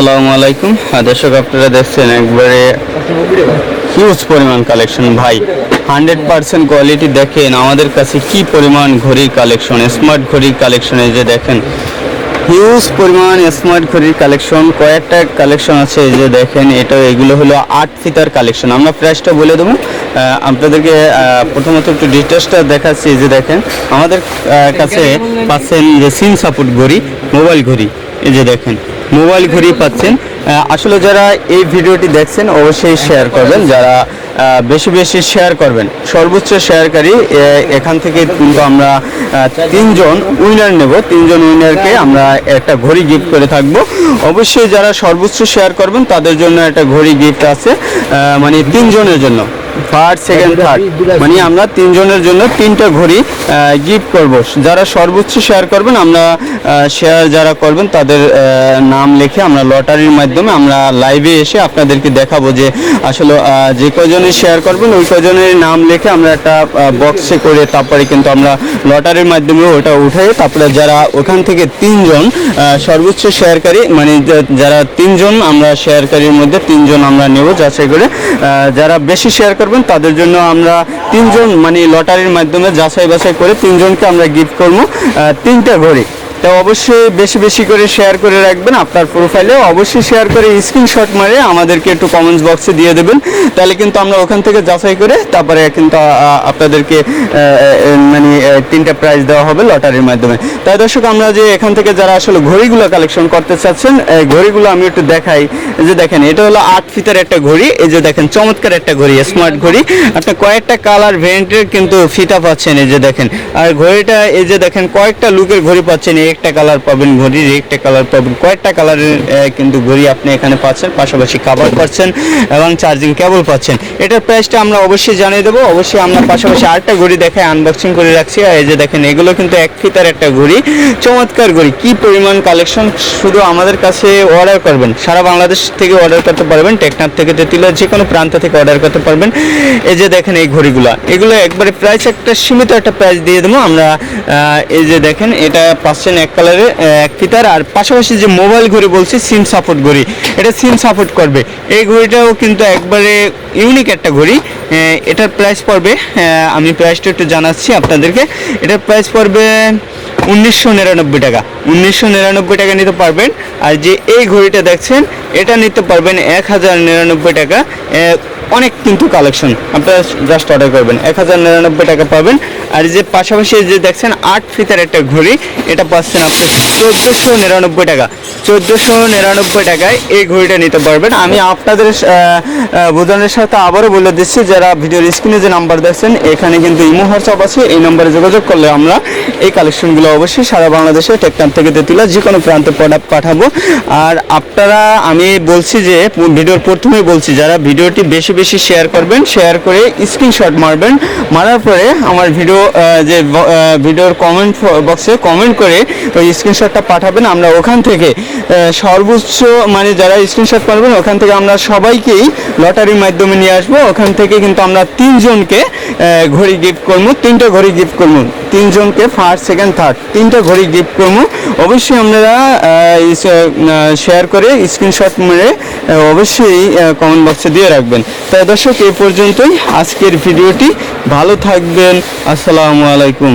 আসসালামু আলাইকুম। দর্শক, আপনারা দেখছেন একবারে হিউজ পরিমাণ কালেকশন ভাই হান্ড্রেড পার্সেন্ট কোয়ালিটি দেখেন আমাদের কাছে কি পরিমাণ ঘড়ির কালেকশন স্মার্ট ঘড়ির কালেকশনে যে দেখেন। হিউজ পরিমাণ স্মার্ট ঘড়ির কালেকশন কয়েকটা কালেকশন আছে এই যে দেখেন, এটা এগুলো হলো আট ফিতার কালেকশন আমরা প্রাইসটা বলে দেবো। আপনাদেরকে প্রথমত একটু ডিটেলসটা দেখাচ্ছি যে দেখেন। আমাদের কাছে পাচ্ছেন যে সিম সাপোর্ট ঘড়ি মোবাইল ঘড়ি, এই যে দেখেন। মোবাইল ঘড়ি পাচ্ছেন। আসলে যারা এই ভিডিওটি দেখছেন, অবশ্যই শেয়ার করবেন। যারা বেশি বেশি শেয়ার করবেন, সর্বোচ্চ শেয়ারকারী এখান থেকে কিন্তু আমরা তিনজন উইনার নেব। তিনজন উইনারকে আমরা একটা ঘড়ি গিফট করে থাকব। অবশ্যই যারা সর্বোচ্চ শেয়ার করবেন, তাদের জন্য একটা ঘড়ি গিফট আছে মানে তিনজনের জন্য। ফার্স্ট সেকেন্ড থার্ড মানে আমরা তিনজনের জন্য তিনটা ঘড়ি গিফট করব। যারা সর্বোচ্চ শেয়ার করবেন আমরা শেয়ার যারা করবেন তাদের নাম লিখে আমরা লটারির মাধ্যমে আমরা লাইভে এসে আপনাদেরকে দেখাবো যে আসলে যে কজনে শেয়ার করবেন ওই কজনের নাম লিখে আমরা একটা বক্সে করে তারপরে কিন্তু আমরা লটারির মাধ্যমে ওটা উঠাই। তারপরে যারা ওখান থেকে তিনজন সর্বোচ্চ শেয়ারকারী মানে যারা তিনজন আমরা শেয়ারকারীর মধ্যে তিনজন আমরা নেব যাচাই করে। যারা বেশি শেয়ার করবেন, তাদের জন্য আমরা তিনজন মানে লটারির মাধ্যমে যাচাই বাছাই করে তিনজনকে আমরা গিফট করব তিনটা ঘড়ি। তো অবশ্যই বেশি বেশি করে শেয়ার করে রাখবেন আপনার প্রোফাইলে অবশ্যই শেয়ার করে স্ক্রিনশট মারে আমাদেরকে একটু কমেন্টস বক্সে দিয়ে দেবেন। তাহলে কিন্তু আমরা ওখান থেকে যাচাই করে তারপরে কিন্তু আপনাদেরকে মানে তিনটা প্রাইজ দেওয়া হবে লটারির মাধ্যমে। তাই দর্শক, আমরা যে এখান থেকে যারা আসলে ঘড়িগুলো কালেকশন করতে চাচ্ছেন এই ঘড়িগুলো আমি একটু দেখাই। যে দেখেন, এটা হলো আট ফিতার একটা ঘড়ি। এই যে দেখেন, চমৎকার একটা ঘড়ি স্মার্ট ঘড়ি। আপনি কয়েকটা কালার ভেরিয়েন্টের কিন্তু ফিতা পাচ্ছেন, এই যে দেখেন। আর ঘড়িটা, এই যে দেখেন, কয়েকটা লুকের ঘড়ি পাচ্ছেন, এই একটা কালার পাবেন ঘড়ির, একটা কালার পাবেন, কয়েকটা কালারের কিন্তু ঘড়ি আপনি এখানে পাচ্ছেন, পাশাপাশি কাভার পাচ্ছেন এবং চার্জিং কেবল পাচ্ছেন। এটার প্রাইসটা আমরা অবশ্যই জানিয়ে দেবো, অবশ্যই আমরা পাশাপাশি আরেকটা ঘড়ি দেখাই আনবক্সিং করে রাখছি। আর এই যে দেখেন, এগুলো কিন্তু এক ফিতার একটা ঘড়ি। চমৎকার ঘড়ি, কি পরিমাণ কালেকশন শুধু আমাদের কাছে অর্ডার করবেন, সারা বাংলাদেশ থেকে অর্ডার করতে পারবেন, টেকনাফ থেকে তেতুলিয়া, যে কোনো প্রান্ত থেকে অর্ডার করতে পারবেন। এই যে দেখেন এই ঘড়িগুলো, এগুলো একবারে প্রাইস একটা সীমিত একটা প্রাইস দিয়ে দেবো। আমরা এই যে দেখেন, এটা পাচ্ছেন এক কালারে এক ফিতার। আর পাশাপাশি যে মোবাইল ঘড়ি বলছি সিম সাপোর্ট ঘড়ি। এটা সিম সাপোর্ট করবে। এই ঘড়িটাও কিন্তু একবারে ইউনিক একটা ঘড়ি। এটার প্রাইস পড়বে আমি প্রাইসটা একটু জানাচ্ছি আপনাদেরকে। এটার প্রাইস পড়বে উনিশশো নিরানব্বই টাকা। উনিশশো নিরানব্বই টাকা নিতে পারবেন। আর যে এই ঘড়িটা দেখছেন, এটা নিতে পারবেন এক হাজার নিরানব্বই টাকা। অনেক কিন্তু কালেকশন। আপনারা জাস্ট অর্ডার করবেন। এক হাজার নিরানব্বই টাকা পাবেন। আর যে পাশাপাশি যে দেখছেন, আট ফিতার একটা ঘড়ি, এটা পাচ্ছেন আপনার চোদ্দোশো নিরানব্বই টাকা। চোদ্দোশো নিরানব্বই টাকায় এই ঘড়িটা নিতে পারবেন। আমি আপনাদের বোঝানোর সাথে আবারও বলে দিচ্ছি, যারা ভিডিওর স্ক্রিনে যে নাম্বার দেখছেন, এখানে কিন্তু ইমো হোয়াটসঅ্যাপ আছে, এই নম্বরে যোগাযোগ করলে আমরা এই কালেকশনগুলো অবশ্যই সারা বাংলাদেশে টেকটাম থেকে তেতুলা যে কোনো প্রান্তে প্রোডাক্ট পাঠাবো। আর আপনারা, আমি বলছি যে, ভিডিওর প্রথমেই বলছি, যারা ভিডিওটি বেশি বেশি শেয়ার করবেন, শেয়ার করে স্ক্রিনশট মারবেন, মারার পরে আমার ভিডিও যে ভিডিওর কমেন্ট বক্সে কমেন্ট করে ওই স্ক্রিনশটটা পাঠাবেন। আমরা ওখান থেকে সর্বোচ্চ মানে যারা স্ক্রিনশট পারবেন, ওখান থেকে আমরা সবাইকেই লটারির মাধ্যমে নিয়ে আসব। ওখান থেকে কিন্তু আমরা তিনজনকে ঘড়ি গিফট করব। তিনটা ঘড়ি গিফট করব। তিনজনকে ফার্স্ট সেকেন্ড থার্ড তিনটা ঘড়ি গিফট করব। অবশ্যই আপনারা শেয়ার করে স্ক্রিনশট মেরে অবশ্যই কমেন্ট বক্সে দিয়ে রাখবেন। তাই দর্শক, এই পর্যন্তই। আজকের ভিডিওটি ভালো থাকবেন। আসসালামু আলাইকুম।